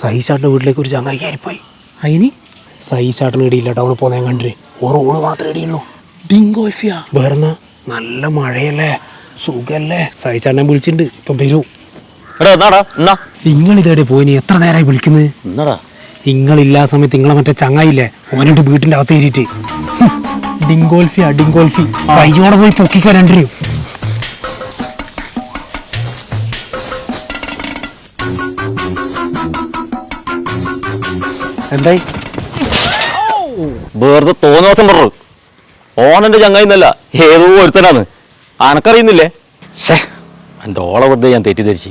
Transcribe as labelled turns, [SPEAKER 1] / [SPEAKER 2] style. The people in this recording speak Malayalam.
[SPEAKER 1] സൈസാട്ടിന്റെ വീട്ടിലേക്ക് ഒരു ചങ്ങായി കയറിപ്പോയി. അതിന് സൈസാട്ടിന് ഇടിയില്ല ടൗണിൽ പോകുന്ന ഞാൻ കണ്ടിട്ട് ഒരു ഓൾ മാത്രമേ ഇടിയുള്ളൂ. ഡിങ്കോൽഫിയ വേറെ നല്ല മഴയല്ലേ? സുഖല്ലേ? സൈസാട്ടിനെ വിളിച്ചിട്ടുണ്ട്. ഇപ്പം വരൂ. നിങ്ങൾ ഇതേടെ പോയിനി എത്ര നേരമായി വിളിക്കുന്നത്
[SPEAKER 2] എന്നാടാ?
[SPEAKER 1] നിങ്ങളില്ലാ സമയത്ത് ഇങ്ങളെ മറ്റേ ചങ്ങായില്ലേ ഓനിട്ട് വീട്ടിന്റെ അകത്ത് കയറിയിട്ട്. ഡിങ്കോൽഫിയാ ഡിങ്കോൽഫി കയ്യോടെ പോയി പൊക്കിക്കോ രണ്ടരയും എന്തായി?
[SPEAKER 2] വെറുതെ തോന്നുന്ന ദിവസം പറഞ്ഞു. ഓണെന്റെ ചങ്ങായിന്നല്ല ഏതോ ഒരുത്തനാണ്. അനക്കറിയുന്നില്ലേ? എന്റെ എന്റെ ഓളെ വെറുതെ ഞാൻ തെറ്റിദ്ധരിച്ച്.